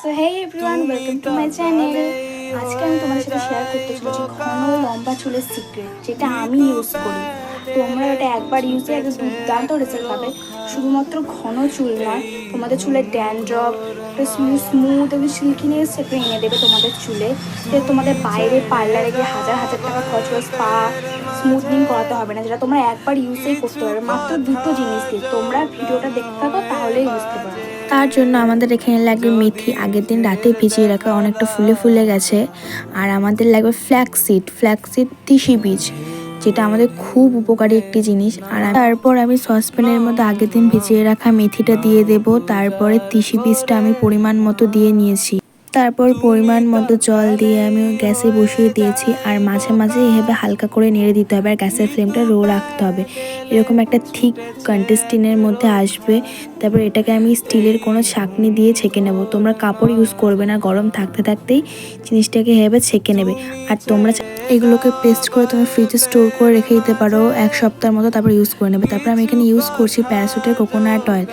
So hey everyone welcome to my channel আজকে আমি তোমাদের সাথে শেয়ার করতে চলেছি ঘন লম্বা চুলের সিক্রেট যেটা আমি ইউজ করি। তোমরা এটা একবার ইউজে একটা দুর্দান্ত রেজাল্ট পাবে। শুধুমাত্র ঘন চুল নয় তোমাদের চুলের ড্যান্ড্রপ স্মুথ স্মুথ এবং সিল্কিনেস একটু এনে দেবে তোমাদের চুলে। যে তোমাদের বাইরে পার্লারে গিয়ে হাজার হাজার টাকা খরচ করে স্পা স্মুথনিং করাতে হবে না যেটা তোমরা একবার ইউজেই করতে পারবে। মাত্র দুটো জিনিস দিয়ে তোমরা ভিডিওটা দেখতে থাকো তাহলেই বুঝতে পারবে। তার জন্য আমাদের এখানে লাগবে মেথি। আগের দিন রাতে ভিজিয়ে রাখা অনেকটা ফুলে ফুলে গেছে। আর আমাদের লাগবে ফ্ল্যাক্সিড ফ্ল্যাক্সিড তিসি বীজ, যেটা আমাদের খুব উপকারী একটি জিনিস। আর তারপর আমি সসপ্যানের মধ্যে আগের দিন ভিজিয়ে রাখা মেথিটা দিয়ে দেব। তারপরে তিসি বীজটা আমি পরিমাণ মতো দিয়ে নিয়েছি। তারপর পরিমাণ মতো জল দিয়ে আমি গ্যাসে বসিয়ে দিয়েছি আর মাঝে মাঝে এভাবে হালকা করে নেড়ে দিতে হবে আর গ্যাসের ফ্লেমটা রো রাখতে হবে। এরকম একটা থিক কন্টেস্টিনের মধ্যে আসবে। তারপর এটাকে আমি স্টিলের কোনো ছাঁকনি দিয়ে ছেঁকে নেব। তোমরা কাপড় ইউজ করবে না, গরম থাকতে থাকতেই জিনিসটাকে এভাবে ছেঁকে নেবে। আর তোমরা এগুলোকে পেস্ট করে তুমি ফ্রিজে স্টোর করে রেখে দিতে পারো। এক সপ্তাহের মতো তারপর ইউজ করে নেবে। তারপর আমি এখানে ইউজ করছি প্যারাসুটের কোকোনাট অয়েল।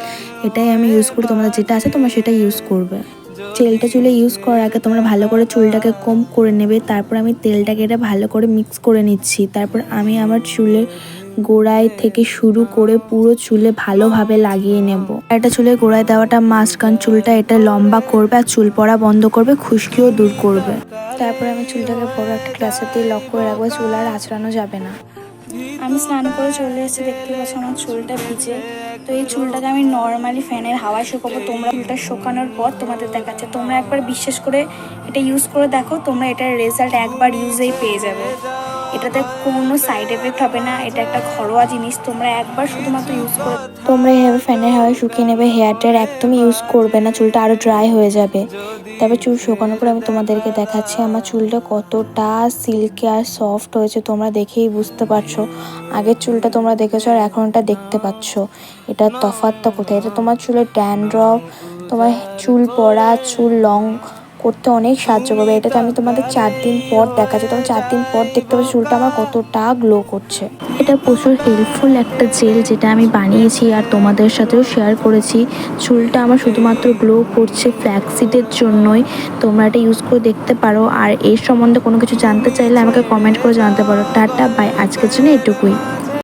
এটাই আমি ইউজ করি, তোমাদের যেটা আছে তোমরা সেটা ইউজ করবে। তেলটা চুলে ইউজ করার আগে তোমরা ভালো করে চুলটাকে কম করে নেবে, তারপর আমি তেলটাকে এটা ভালো করে মিক্স করে নিচ্ছি। তারপর আমি আমার চুলের গোড়ায় থেকে শুরু করে পুরো চুলে ভালোভাবে লাগিয়ে নেব। এটা চুলের গোড়ায় দেওয়াটা মাস্ট কারণ চুলটা এটা লম্বা করবে আর চুল পড়া বন্ধ করবে, খুশকিও দূর করবে। তারপর আমি চুলটাকে বড় একটা গ্লাসের দিয়ে লক করে রাখব, চুল আর আঁচড়ানো যাবে না। আমি স্নান করে চলে এসেছি দেখতে পাচ্ছ আমার চুলটা ভিজে। তো এই চুলটাকে আমি নর্মালি ফ্যানের হাওয়ায় শুকাবো, তোমরা চুলটা শুকানোর পর তোমাদের দেখাচ্ছে। তোমরা একবার বিশ্বাস করে এটা ইউজ করে দেখো, তোমরা এটার রেজাল্ট একবার ইউজেই পেয়ে যাবে। এটাতে কোনো সাইড এফেক্ট হবে না, এটা একটা ঘরোয়া জিনিস, তোমরা একবার শুধুমাত্র ইউজ করে তোমরা এভাবে ফ্যানের হাওয়ায় শুকিয়ে নেবে হেয়ার ড্রায়ার একদমই ইউজ করবে না, চুলটা আরও ড্রাই হয়ে যাবে। তারপর চুল শুকানোর পর আমি তোমাদেরকে দেখাচ্ছি, আমার চুলটা কতটা সিল্কি আর সফট হয়েছে, তোমরা দেখেই বুঝতে পারছ। আগের চুলটা তোমরা দেখেছ আর এখনটা দেখতে পাচ্ছ। এটা তফাৎটা কোথায়? এটা তোমার চুলের ড্যান্ড্রফ তোমার চুল পড়া, চুল লং করতে অনেক সাহায্য করবে। এটা তো আমি তোমাদের চার দিন পর দেখাচ্ছি। তোমার চার দিন পর দেখতে পাচ্ছি চুলটা আমার কতটা গ্লো করছে। এটা প্রচুর হেল্পফুল একটা জেল যেটা আমি বানিয়েছি আর তোমাদের সাথেও শেয়ার করেছি। চুলটা আমার শুধুমাত্র গ্লো করছে ফ্ল্যাক্সিডের জন্যই। তোমরা এটা ইউজ করে দেখতে পারো। আর এর সম্বন্ধে কোনো কিছু জানতে চাইলে আমাকে কমেন্ট করে জানাতে পারো। টাটা বাই আজকের জন্য এটুকুই।